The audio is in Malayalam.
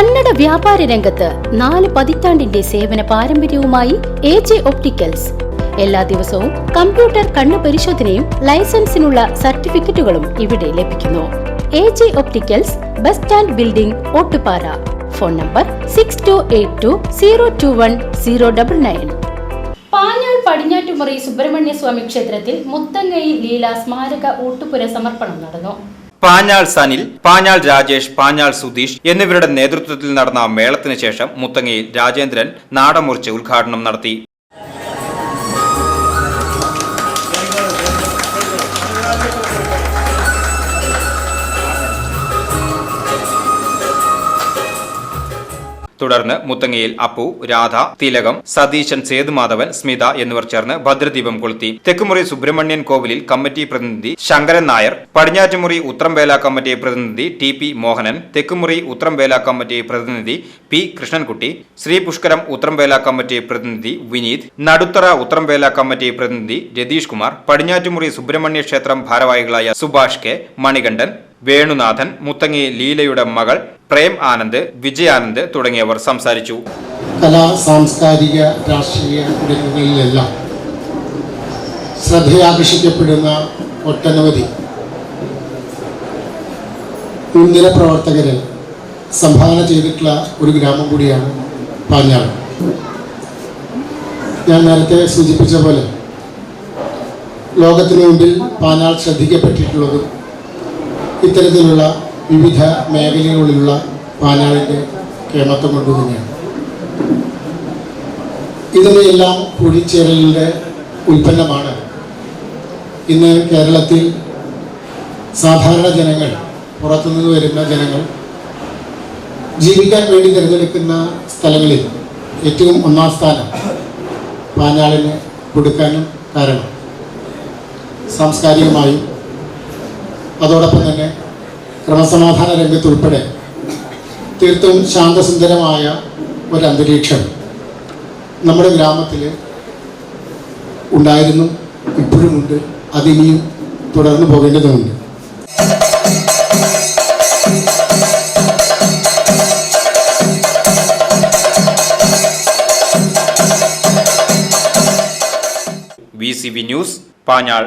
കന്നഡ വ്യാപാര രംഗത്ത് നാല് പതിറ്റാണ്ടിന്റെ സേവന പാരമ്പര്യവുമായി എ ജെ ഒപ്റ്റിക്കൽസ്. എല്ലാ ദിവസവും കമ്പ്യൂട്ടർ കണ്ണു പരിശോധനയും ലൈസൻസിനുള്ള സർട്ടിഫിക്കറ്റുകളും ഇവിടെ ലഭിക്കുന്നു. A J opticals bus stand building Ottupara. Phone number six two eight two zero two one zero double nine Panjal Padinjattumuri Subrahmanya Swami ക്ഷേത്രത്തിൽ മുത്തങ്ങയിൽ ലീല സ്മാരക ഊട്ടുപുര സമർപ്പണം നടന്നു. പാഞ്ഞാൾ സനിൽ പാഞ്ഞാൾ രാജേഷ് പാഞ്ഞാൾ സുധീഷ് എന്നിവരുടെ നേതൃത്വത്തിൽ നടന്ന മേളത്തിന് ശേഷം മുത്തങ്ങയിൽ രാജേന്ദ്രൻ നാടമുറിച്ച് ഉദ്ഘാടനം നടത്തി. തുടർന്ന് മുത്തങ്ങയിൽ അപ്പു രാധ തിലകം സതീശൻ സേതുമാധവൻ സ്മിത എന്നിവർ ചേർന്ന് ഭദ്രദീപം കൊളുത്തി. തെക്കുമുറി സുബ്രഹ്മണ്യൻ കോവിലിൽ കമ്മിറ്റി പ്രതിനിധി ശങ്കരൻ നായർ പടിഞ്ഞാറ്റുമുറി ഉത്രംവേല കമ്മിറ്റി പ്രതിനിധി T P Mohanan Thekkumuri Uthramvela committee പ്രതിനിധി പി കൃഷ്ണൻകുട്ടി ശ്രീ പുഷ്കരം ഉത്രംവേല കമ്മിറ്റി പ്രതിനിധി വിനീത് നടുത്തറ ഉത്രംവേല കമ്മിറ്റി പ്രതിനിധി രതീഷ് കുമാർ പടിഞ്ഞാറ്റുമുറി സുബ്രഹ്മണ്യ ക്ഷേത്രം ഭാരവാഹികളായ സുഭാഷ് കെ മണികണ്ഠൻ വേണുനാഥൻ മുത്തങ്ങി ലീലയുടെ മകൾ പ്രേം ആനന്ദ് വിജയാനന്ദ് തുടങ്ങിയവർ സംസാരിച്ചു. കലാ സാംസ്കാരിക രാഷ്ട്രീയ രംഗങ്ങളിലെല്ലാം ശ്രദ്ധയാകർഷിക്കപ്പെടുന്ന ഒട്ടനവധി മുൻനിര പ്രവർത്തകരെ സംഭാവന ചെയ്തിട്ടുള്ള ഒരു ഗ്രാമം കൂടിയാണ് പാഞ്ഞാട് ഞാൻ നേരത്തെ സൂചിപ്പിച്ച പോലെ ലോകത്തിനു മുമ്പിൽ പാഞ്ഞാൾ ശ്രദ്ധിക്കപ്പെട്ടിട്ടുള്ളതും ഇത്തരത്തിലുള്ള വിവിധ മേഖലകളിലുള്ള പാലാളിന്റെ കേമത്വം കൊണ്ട് തന്നെയാണ്. ഇതിനെയെല്ലാം കൂടിച്ചേരലിന്റെ ഉൽപ്പന്നമാണ്. ഇന്ന് കേരളത്തിൽ സാധാരണ ജനങ്ങൾ പുറത്തുനിന്ന് വരുന്ന ജനങ്ങൾ ജീവിക്കാൻ വേണ്ടി തിരഞ്ഞെടുക്കുന്ന സ്ഥലങ്ങളിൽ ഏറ്റവും ഒന്നാം സ്ഥാനം പാഞ്ഞാളിന് കൊടുക്കാനും കാരണം സാംസ്കാരികമായും അതോടൊപ്പം തന്നെ ക്രമസമാധാന രംഗത്തുൾപ്പെടെ തീർത്തും ശാന്തസുന്ദരമായ ഒരു അന്തരീക്ഷം നമ്മുടെ ഗ്രാമത്തിൽ ഉണ്ടായിരുന്നു ഇപ്പോഴുമുണ്ട് അതിനിയും തുടർന്നു പോകേണ്ടതുണ്ട്. V C B news Panjal